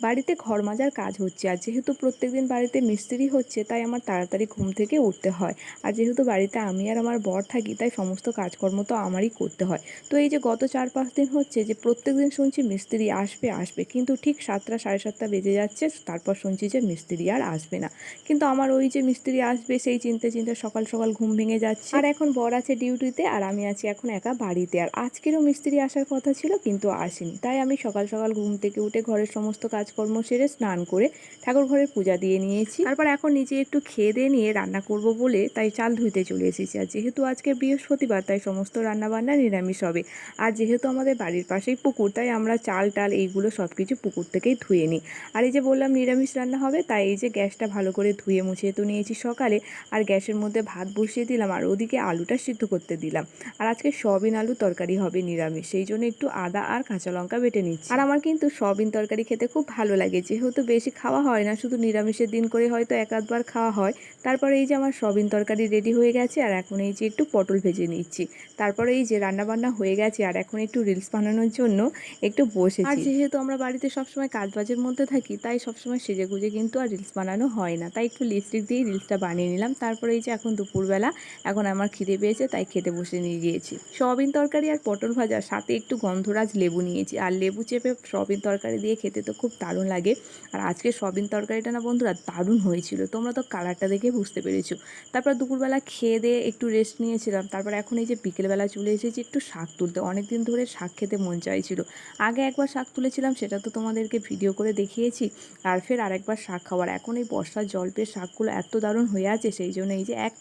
বাড়িতে ঘর মাজার কাজ হচ্ছে। আর যেহেতু প্রত্যেকদিন বাড়িতে মিস্ত্রি হচ্ছে, তাই আমার তাড়াতাড়ি ঘুম থেকে উঠতে হয়। আর যেহেতু বাড়িতে আমি আর আমার বর থাকি, তাই সমস্ত কাজকর্ম তো আমারই করতে হয়। তো এই যে গত চার পাঁচ দিন হচ্ছে যে প্রত্যেক দিন শুনছি মিস্ত্রি আসবে আসবে। কিন্তু ঠিক সাতটা, সাড়ে সাতটা বেজে যাচ্ছে, তারপর শুনছি যে মিস্ত্রি আর আসবে না। কিন্তু আমার ওই যে মিস্ত্রি আসবে, সেই চিন্তা চিন্তা সকাল সকাল ঘুম ভেঙে যাচ্ছে। আর এখন বর আছে ডিউটিতে, আর আমি আছি এখন একা বাড়িতে। আর আজকেরও মিস্ত্রি আসার কথা ছিল, কিন্তু আসেনি। তাই আমি সকাল সকাল ঘুম থেকে উঠে ঘরের সমস্ত কাজকর্ম সেরে স্নান করে ঠাকুর ঘরের পূজা দিয়ে নিয়েছি। তারপর এখন নিজে একটু খেয়ে দিয়ে নিয়ে রান্না করব বলে তাই চাল ধুইতে চলে এসেছি। আর যেহেতু আজকে বৃহস্পতিবার, তাই সমস্ত রান্নাবান্না নিরামিষ হবে। আর যেহেতু আমাদের বাড়ির পাশেই পুকুর, তাই আমরা চাল টাল এইগুলো সব কিছু পুকুর থেকেই ধুয়ে নিই। আর এই যে বললাম নিরামিষ রান্না হবে, তাই এই যে গ্যাসটা ভালো করে ধুয়ে মুছিয়ে তো নিয়েছি সকালে। আর গ্যাসের মধ্যে ভাত বসিয়ে দিলাম, আর ওদিকে আলুটা সিদ্ধ করতে দিলাম। আর আজকে সয়াবিন আলু তরকারি হবে নিরামিষ, সেই জন্য একটু আদা আর কাঁচা লঙ্কা বেটে নিচ্ছি। আর আমার কিন্তু সয়াবিন তরকারি খেতে খুব ভালো লাগে। যেহেতু বেশি খাওয়া হয় না, শুধু নিরামিষের দিন করে হয়তো এক আধবার খাওয়া হয়। তারপরে এই যে আমার সয়াবিন তরকারি রেডি হয়ে গেছে, আর এখন এই যে একটু পটল ভেজে নিচ্ছি। তারপরে এই যে রান্নাবান্না হয়ে গেছে, আর এখন একটু রিলস বানানোর জন্য একটু বসেছি। আর যেহেতু আমরা বাড়িতে সবসময় কাজবাজের মধ্যে থাকি, তাই সবসময় সেজে গুজে কিন্তু আর রিলস বানানো হয় না। তাই একটু লিপস্টিক দিয়ে রিলসটা বানিয়ে নিলাম। তারপরে এই যে এখন দুপুরবেলা, এখন আমার খিদে পেয়েছে, তাই খেতে বসে নিয়ে গিয়েছি। সয়াবিন তরকারি আর পটল ভাজা সাথে একটু গন্ধরাজ লেবু নিয়েছি। আর লেবু চেপে সয়াবিন তরকারি দিয়ে খেতে তো খুব দারুণ লাগে। আর আজকে সয়াবিন তরকারিটা না বন্ধুরা দারুণ হয়েছিল। তোমরা তো কালারটা দেখে বুঝতে পেরেছ। তারপর দুপুরবেলা খেয়ে দিয়ে একটু রেস্ট নিয়েছিলাম। তারপর এখন এই যে বিকেলবেলা চলে এসেছি একটু শাক তুলতে। অনেক দিন ধরে শাক খেতে মন চাইছিল। আগে একবার শাক তুলেছিলাম, সেটা তো তোমাদেরকে ভিডিও করে দেখিয়েছি। আর ফের আরেকবার শাক খাওয়ার। এখন এই বর্ষার জল পেয়ে শাকগুলো এত দারুণ হয়ে আছে, সেই জন্য এই যে এক